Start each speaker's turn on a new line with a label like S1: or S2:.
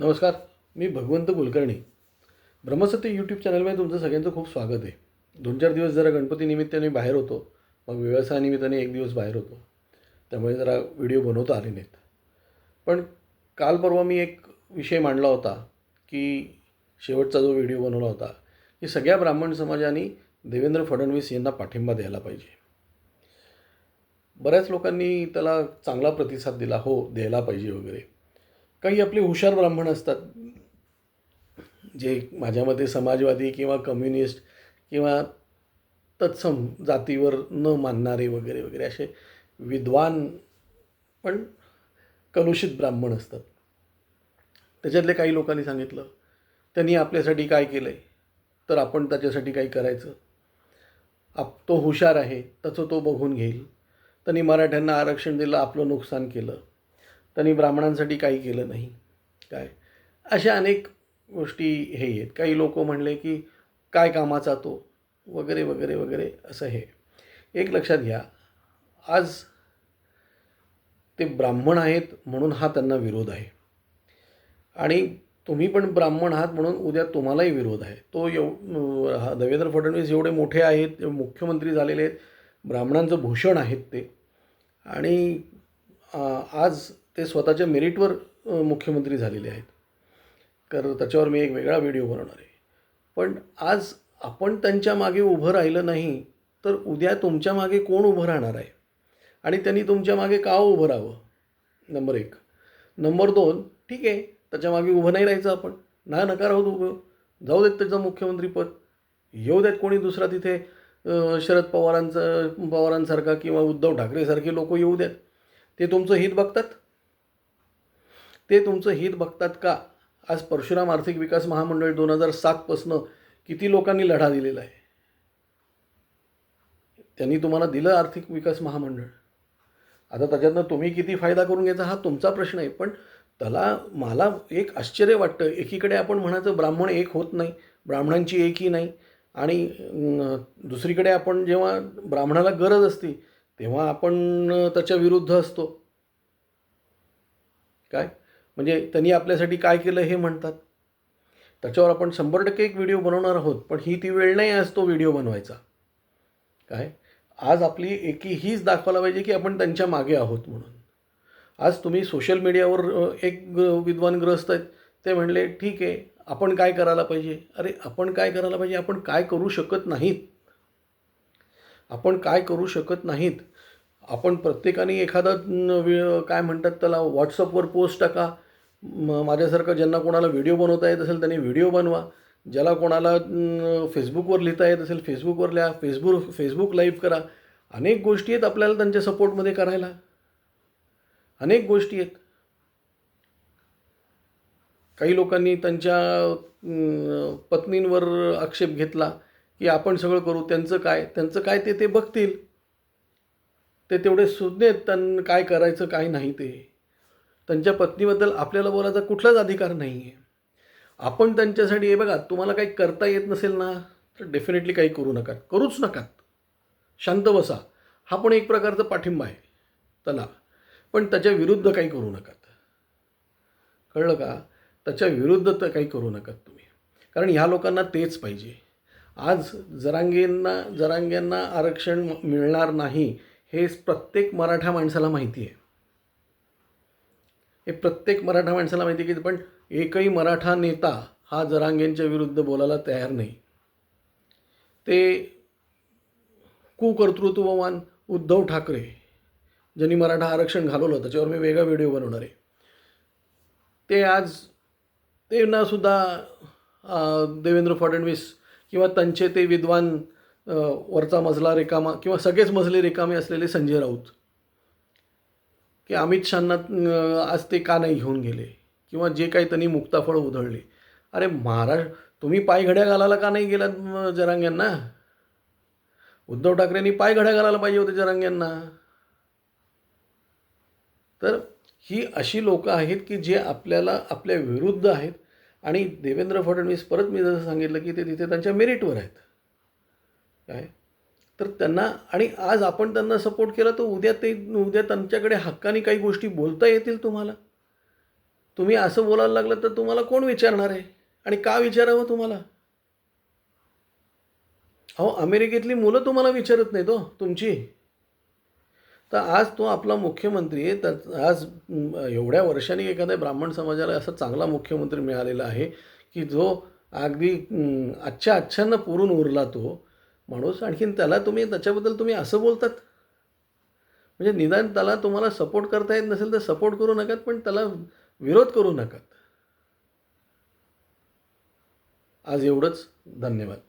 S1: नमस्कार मी भगवंत कुलकर्णी. ब्रह्मसत्य यूट्यूब चॅनलमध्ये तुमचं सगळ्यांचं खूप स्वागत आहे. दोन चार दिवस जरा गणपती निमित्ताने बाहेर होतो मग व्यवसायानिमित्ताने एक दिवस बाहेर होतो. त्यामुळे जरा व्हिडिओ बनवता आले नाहीत. पण काल परवा मी एक विषय मांडला होता की शेवटचा जो व्हिडिओ बनवला होता की सगळ्या ब्राह्मण समाजाने देवेंद्र फडणवीस यांना पाठिंबा द्यायला पाहिजे. बऱ्याच लोकांनी त्याला चांगला प्रतिसाद दिला हो द्यायला पाहिजे वगैरे. काही आपले हुशार ब्राह्मण असतात. जे माझ्या मते समाजवादी किंवा कम्युनिस्ट किंवा तत्सम जातीवर न मानणारे वगैरे वगैरे असे विद्वान पण कलुषित ब्राह्मण असतात. त्याच्यातले काही लोकांनी सांगितलं त्यांनी आपल्यासाठी काय केलं आहे तर आपण त्याच्यासाठी काही करायचं? आप तो हुशार आहे त्याचं तो बघून घेईल. त्यांनी मराठ्यांना आरक्षण दिलं आपलं नुकसान केलं. त्यांनी ब्राह्मणांसाठी काही केलं नाही. काय? अशा अनेक गोष्टी हे आहेत. काही लोक म्हणले की काय कामाचा तो? वगैरे वगैरे वगैरे असं हे. एक लक्षात घ्या. आज ते ब्राह्मण आहेत म्हणून हा त्यांना विरोध आहे. आणि तुम्ही पण ब्राह्मण आहात म्हणून उद्या तुम्हालाही विरोध आहे. तो एव हा देवेंद्र फडणवीस एवढे मोठे आहेत मुख्यमंत्री झालेले आहेत ब्राह्मणांचं भूषण आहेत ते. आणि आज ते स्वतःच्या मेरिटवर मुख्यमंत्री झालेले आहेत. तर त्याच्यावर मी एक वेगळा व्हिडिओ बनवणार आहे. पण आज आपण त्यांच्या मागे उभं राहिलं नाही तर उद्या तुमच्या मागे कोण उभं राहणार आहे? आणि त्यांनी तुमच्या मागे का उभं राहावं? नंबर एक. नंबर दोन ठीक आहे त्याच्यामागे उभं नाही राहायचं आपण. ना नकार आहोत उभं जाऊ देत त्याचं मुख्यमंत्रीपद येऊ देत कोणी दुसरा तिथे शरद पवारांचं पवारांसारखा किंवा उद्धव ठाकरेसारखे लोक येऊ देत. ते तुमचं हित बघतात. ते तुमचं हित बघतात का? आज परशुराम आर्थिक विकास महामंडळ दोन हजार सातपासनं किती लोकांनी लढा दिलेला आहे? त्यांनी तुम्हाला दिलं आर्थिक विकास महामंडळ. आता त्याच्यातनं तुम्ही किती फायदा करून घ्यायचा हा तुमचा प्रश्न आहे पण त्याला मला एक आश्चर्य वाटतं. एकीकडे आपण म्हणायचं ब्राह्मण एक होत नाही ब्राह्मणांची एकही नाही आणि दुसरीकडे आपण जेव्हा ब्राह्मणाला गरज असते तेव्हा आपण त्याच्या विरुद्ध असतो. काय? म्हणजे त्यांनी आपल्यासाठी काय केलं हे म्हणतात. त्याच्यावर आपण शंभर टक्के एक व्हिडिओ बनवणार आहोत पण ही ती वेळ नाही आज तो व्हिडिओ बनवायचा. काय? आज आपली एकी हीच दाखवायला पाहिजे की आपण त्यांच्या मागे आहोत म्हणून. आज तुम्ही सोशल मीडियावर एक विद्वानग्रस्त विद्वान ग्रस्त आहेत ते म्हणले ठीक आहे आपण काय करायला पाहिजे? अरे आपण काय करायला पाहिजे? आपण काय करू शकत नाहीत. आपण काय करू शकत नाहीत? आपण प्रत्येकाने एखादा काय म्हणतात त्याला व्हॉट्सअपवर पोस्ट टाका म माझ्यासारखं ज्यांना कोणाला व्हिडिओ बनवता येत असेल त्यांनी व्हिडिओ बनवा. ज्याला कोणाला फेसबुकवर लिहिता येत असेल फेसबुकवर लिहा. फेसबुक फेसबुक लाईव्ह करा. अनेक गोष्टी आहेत आपल्याला त्यांच्या सपोर्टमध्ये करायला. अनेक गोष्टी आहेत. काही लोकांनी त्यांच्या पत्नींवर आक्षेप घेतला की आपण सगळं करू त्यांचं काय? त्यांचं काय ते ते बघतील. ते तेवढे सुज्ञ आहेत त्यांना काय करायचं काय नाही ते. त्यांच्या पत्नीबद्दल आपल्याला बोलायचा कुठलाच अधिकार नाही आहे आपण त्यांच्यासाठी हे बघा तुम्हाला काही करता येत नसेल ना तर डेफिनेटली काही करू नका. करूच नका. शांत बसा. हा पण एक प्रकारचा पाठिंबा आहे. त्याला पण त्याच्या विरुद्ध काही करू नका. कळलं का? त्याच्या विरुद्ध तर काही करू नका तुम्ही. कारण ह्या लोकांना तेच पाहिजे. आज जरांगेंना जरांगेंना आरक्षण मिळणार नाही हे प्रत्येक मराठा माणसाला माहिती आहे. हे प्रत्येक मराठा माणसाला माहिती की पण एकही मराठा नेता हा जरांगेंच्या विरुद्ध बोलायला तयार नाही. ते कुकर्तृत्ववान उद्धव ठाकरे ज्यांनी मराठा आरक्षण घालवलं त्याच्यावर मी वेगळा व्हिडिओ बनवणार आहे. ते आज ते ना सुद्धा देवेंद्र फडणवीस किंवा त्यांचे ते विद्वान वरचा मजला रिकामा किंवा सगळेच मजले रिकामे असलेले संजय राऊत की अमित शहांना आज ते का नाही घेऊन गेले? किंवा जे काही त्यांनी मुक्ताफळ उधळले? अरे महाराष्ट्र तुम्ही पायघड्या घालायला का नाही गेलात जरांग्यांना उद्धव ठाकरेंनी पायघड्या घालायला पाहिजे होते जरांग्यांना तर ही अशी लोकं आहेत की जे आपल्याला आपल्या विरुद्ध आहेत. आणि देवेंद्र फडणवीस परत मी जसं सांगितलं की ते तिथे त्यांच्या मेरिटवर आहेत. काय? तर त्यांना आणि आज आपण त्यांना सपोर्ट केला तर उद्या ते उद्या त्यांच्याकडे हक्काने काही गोष्टी बोलता येतील तुम्हाला. तुम्ही असं बोलायला लागलं तर तुम्हाला कोण विचारणार आहे? आणि का विचारावं तुम्हाला? अहो अमेरिकेतली मुलं तुम्हाला विचारत नाहीत हो तुमची. तर आज तो आपला मुख्यमंत्री आहे तर आज एवढ्या वर्षांनी एखाद्या ब्राह्मण समाजाला असा चांगला मुख्यमंत्री मिळालेला आहे की जो अगदी अच्छा अच्छानं पुरून उरला तो माणूस आणखीन त्याला तुम्ही त्याच्याबद्दल तुम्ही असं बोलतात. म्हणजे निदान त्याला तुम्हाला सपोर्ट करता येत नसेल तर सपोर्ट करू नकात पण त्याला विरोध करू नकात आज एवढंच. धन्यवाद.